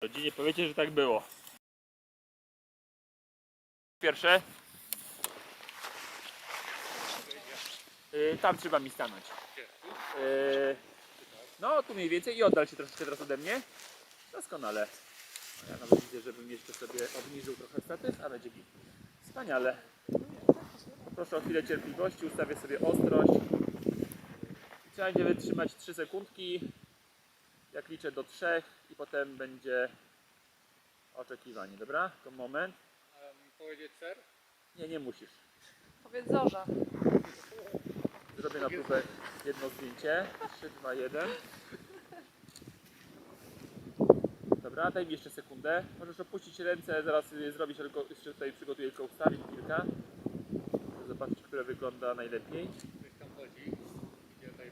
Rodzinie powiecie, że tak było. Pierwsze. Y, tam trzeba mi stanąć. Y, no, tu mniej więcej i oddal się troszeczkę teraz ode mnie. Doskonale. Ja nawet widzę, żebym jeszcze sobie obniżył trochę statyw, a będzie git. Wspaniale. Proszę o chwilę cierpliwości, ustawię sobie ostrość. Trzeba będzie wytrzymać 3 sekundki. Jak liczę do 3 i potem będzie oczekiwanie, dobra? To moment. powiedzieć ser? Nie, nie musisz. Powiedz Zorza. Zrobię na próbę jedno zdjęcie. 3, 2, 1. Dobra, daj mi jeszcze sekundę. Możesz opuścić ręce, zaraz je zrobić, tylko jeszcze tutaj przygotuję tylko ustawić kilka. Zobaczyć, które wygląda najlepiej. Ktoś tam chodzi, gdzie tutaj?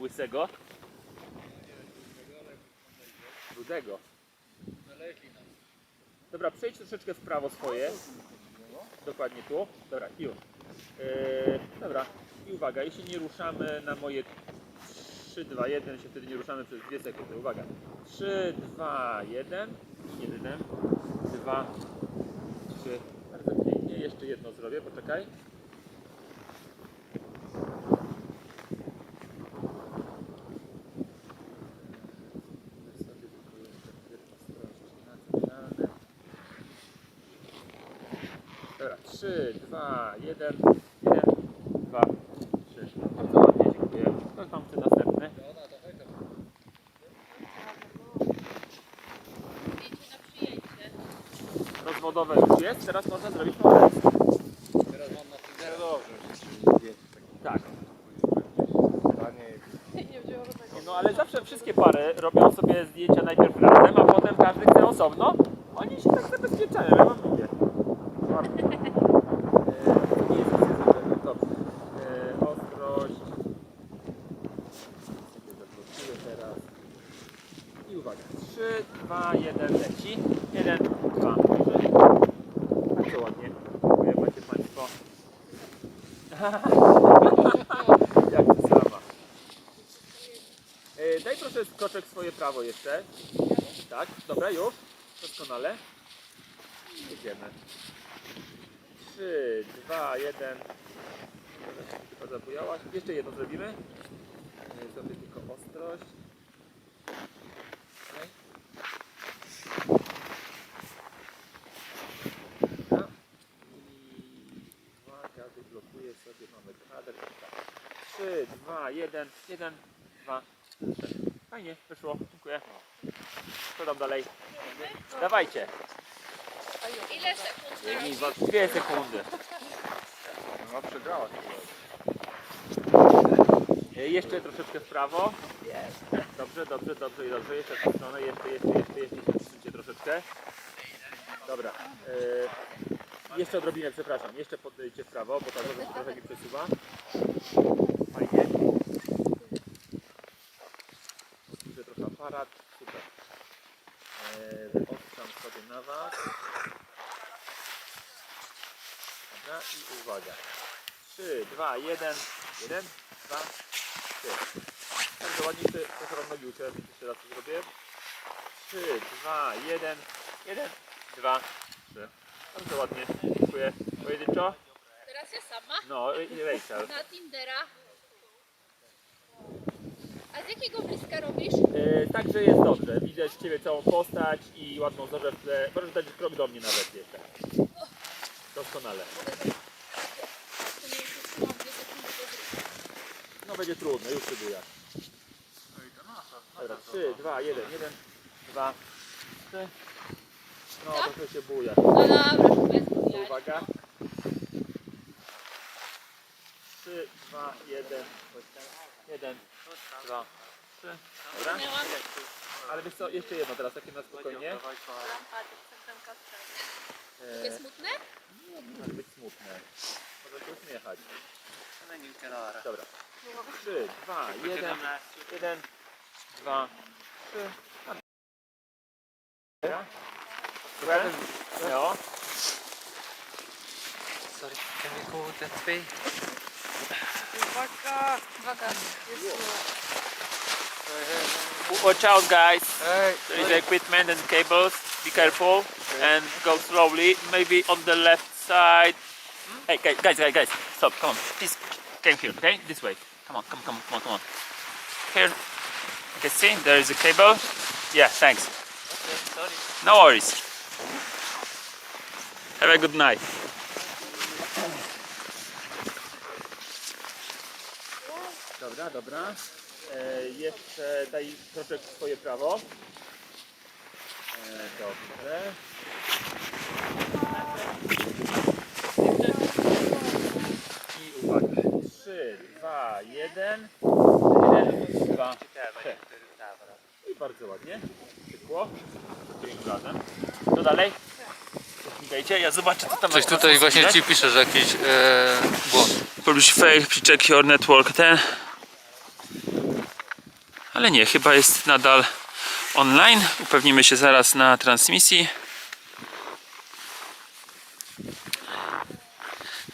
Łysego, No nie wiem, dlaczego, ale wygląda idzie. Rudego. Dobra, przejdź troszeczkę w prawo swoje. Dokładnie tu. Dobra, już. Yy, dobra, i uwaga, jeśli nie ruszamy na moje 3, 2, 1, się wtedy nie ruszamy przez 2 sekundy. Uwaga. 3, 2, 1, 1, 2, 3. Bardzo pięknie. Jeszcze jedno zrobię, poczekaj. Sobie tylko jeszcze jedno ostrości na centralne. Dobra, 3, 2, 1, 1, 2, 3. Bardzo ładnie, dziękuję. Kto tam chce następny? Rozwodowe już jest, teraz można zrobić małżeństwo. Teraz mam na tym. Dobrze, Tak. No ale zawsze wszystkie pary robią sobie zdjęcia najpierw razem, a potem każdy chce osobno. Oni się tak zabezpieczają, ja wam mówię. Ładnie. E, nie jest nic złego, dobrze. E, ostrość. Sobie zablokuję teraz. I uwaga. 3, 2, 1, leci. 1, 2, 3. Bardzo ładnie. Dziękuję, macie Państwo. Jak sama. E, Daj proszę skoczek swoje prawo jeszcze. Tak, dobra, już. Doskonale. Jedziemy. 3, 2, 1. Chyba zabujałaś. Jeszcze jedno zrobimy. E, Zrobię tylko ostrość. Okej. Dobra. I uwaga, wyblokuję sobie, mamy kadr. 3, 2, 1, 1, 2, 3. Fajnie, wyszło. Dziękuję. Co tam dalej? Dawajcie. Ile sekund robi? Dwie sekundy. No przegrała. E, Jeszcze troszeczkę w prawo. Dobrze, dobrze, dobrze i dobrze. Jeszcze w tę stronę, jeszcze, jeszcze, jeszcze, jeszcze się przesuńcie troszeczkę. Dobra. E, jeszcze odrobinę, przepraszam. Jeszcze podejdźcie w prawo, bo ta droga się trochę mi przesuwa. Fajnie. Odpuszczę trochę aparat. Super. Wyostrzam sobie na Was. Dobra i uwaga. 3, 2, 1, 1, 2, 3. Bardzo ładnie jeszcze trochę nogi jeszcze raz to zrobię. 3, 2, 1, 1, 2, 3. Bardzo ładnie, dziękuję. Pojedynczo? Teraz ja sama. No, i Rachel. Na Tindera. A z jakiego bliska robisz? E, także jest dobrze, widać Ciebie całą postać i ładną tle. Możesz dać krok do mnie nawet jeszcze. Doskonale. To nie jest już. No będzie trudno, już próbuję. Dobra, 3, 2, 1, 1, 2, 3. No, trochę się buja. No dobra, bez bujania. uwaga. 3, 2, 1, 1, 2, 3. Dobra? Miałam Ale wiesz co, jeszcze jedno teraz, takie na spokojnie. takie E, smutne? nie może być smutne. Może się uśmiechać. Dobra. 3, 2, 1, 1, 2, 3. Dobra? Dobra? No. Sorry, can we go that way? Uwaga! Uwaga. Jest U- watch out guys. There is equipment and cables. Be careful and go slowly. Maybe on the left side. Hey guys, guys, guys, guys. Stop. Come on. Please came here. Okay, this way. Come on, come, come, come on, come on. Here. Okay, see, there is a cable. Yeah, thanks. sorry. No worries. Have a good night. Dobra, dobra. E, jeszcze daj kroczek w swoje prawo. E, dobrze. I uwaga. 3, 2, 1. 1, 2, 3. I bardzo ładnie. Pykło. Drugim razem. To dalej. Klikajcie, ja zobaczę co tam Coś na- tutaj właśnie ci pisze, że jakiś e, błąd. Publish fail, check your network ten. Ale nie, chyba jest nadal online. Upewnimy się zaraz na transmisji.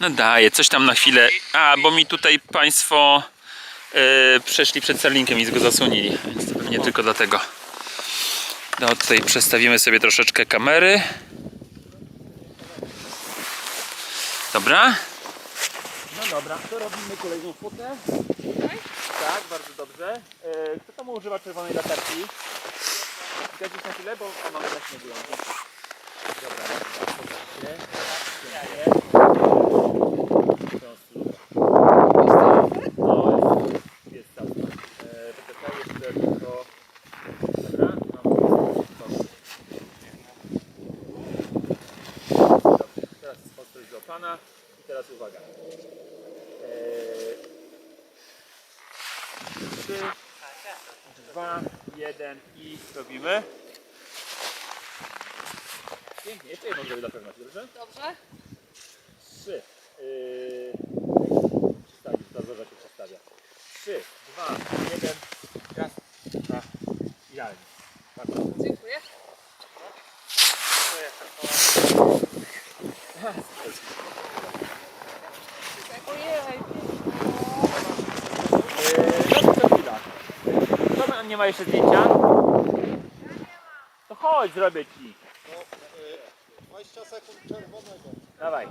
No daje, coś tam na chwilę. A, bo mi tutaj Państwo e, przeszli przed Starlinkiem i go zasunęli, więc to pewnie tylko dlatego. No tutaj przestawimy sobie troszeczkę kamery. Dobra. No dobra, to robimy kolejną fotę. Tak, bardzo dobrze. E, Kto tam używa czerwonej latarki? Zgadzisz na chwilę, bo mamy na śniegu ją. Dobra, zobaczcie. Dziękuję. No, jest, jest tam. E, Poczekaj, jeszcze tylko... Dobra, mam Dobrze, teraz złapana i teraz uwaga. Eee, 3, 2, 1 i robimy. Pięknie, jeszcze jedną zrobię dla pewności, dobrze? Dobrze? 3. tam nie ma jeszcze zdjęcia? To chodź, zrobię ci. 20 sekund czerwonego. Dawaj.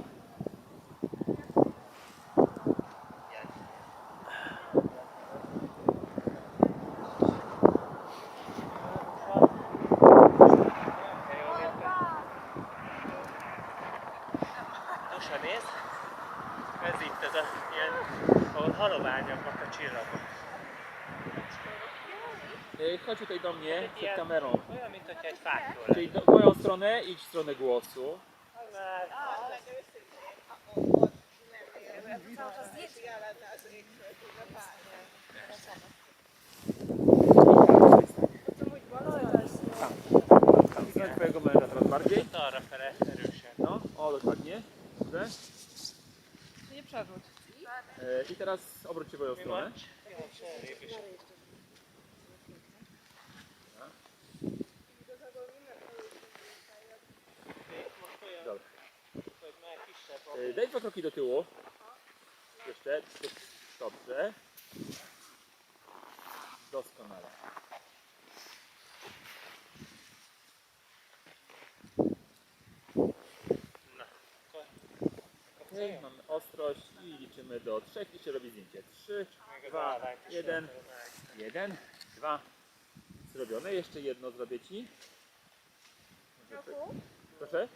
Ez itt ez a ilyen, ahol haloványoknak a csillagok. Eee, Chodź tutaj do mnie, przed kamerą. Olyan, mint hogyha egy fákról Czyli do, w moją stronę, idź w stronę głosu. stronę twojego męża teraz bardziej. Itt arra fele erősen. No, o dokładnie. Dobrze. nie przewróć. Eee, I teraz obróć się w moją stronę. Is. Még most olyan, Dobra. hogy már kisebb a Eee, Daj dwa kroki do tyłu. Jeszcze. Dobrze. Doskonale. Okej, mamy ostrość i liczymy do trzech i się robi zdjęcie. Trzy, dwa, jeden. jeden, dwa. Zrobione. Jeszcze jedno zrobię ci. Proszę.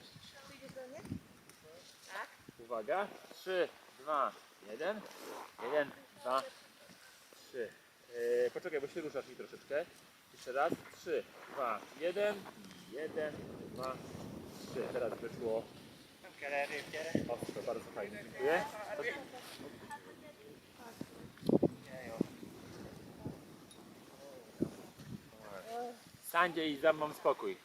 Uwaga. Trzy, dwa, jeden. Jeden, dwa, trzy. Eee, poczekaj, bo się ruszasz mi troszeczkę. Jeszcze raz. Trzy, dwa, jeden. Jeden, dwa, trzy. Teraz wyszło ostro. Bardzo fajnie. Dziękuję. Stańcie i dam wam spokój.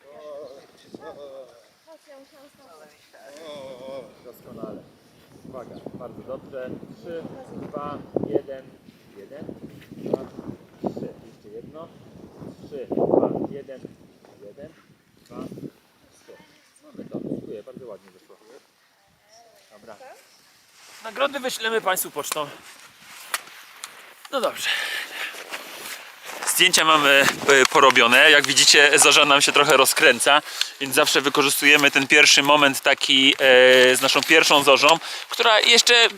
Doskonale. Uwaga, bardzo dobrze. 3, 2, 1, 1, 2, 3. Jeszcze jedno. 3, 2, 1, 1, 2, 3. Mamy to. Dziękuję, bardzo ładnie wyszło. Dobra. Nagrody wyślemy Państwu pocztą. No dobrze. Zdjęcia mamy e, porobione. Jak widzicie, zorza nam się trochę rozkręca, więc zawsze wykorzystujemy ten pierwszy moment taki e, z naszą pierwszą zorzą, która jeszcze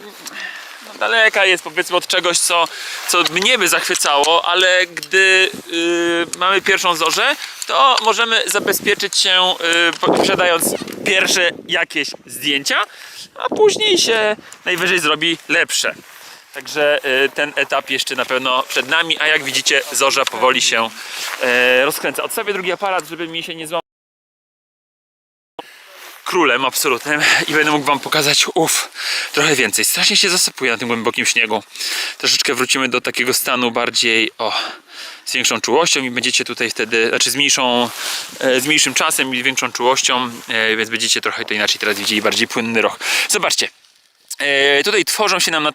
no, daleka jest powiedzmy od czegoś, co, co mnie by zachwycało, ale gdy y, mamy pierwszą zorzę, to możemy zabezpieczyć się y, posiadając pierwsze jakieś zdjęcia, a później się najwyżej zrobi lepsze. Także y, ten etap jeszcze na pewno przed nami, a jak widzicie zorza powoli się e, rozkręca. Odstawię drugi aparat, żeby mi się nie złamał królem absolutnym i będę mógł wam pokazać uff, trochę więcej. Strasznie się zasypuje na tym głębokim śniegu. Troszeczkę wrócimy do takiego stanu bardziej o z większą czułością i będziecie tutaj wtedy, znaczy z mniejszą, e, z mniejszym czasem i większą czułością, e, więc będziecie trochę to inaczej teraz widzieli, bardziej płynny roch. Zobaczcie, e, tutaj tworzą się nam nad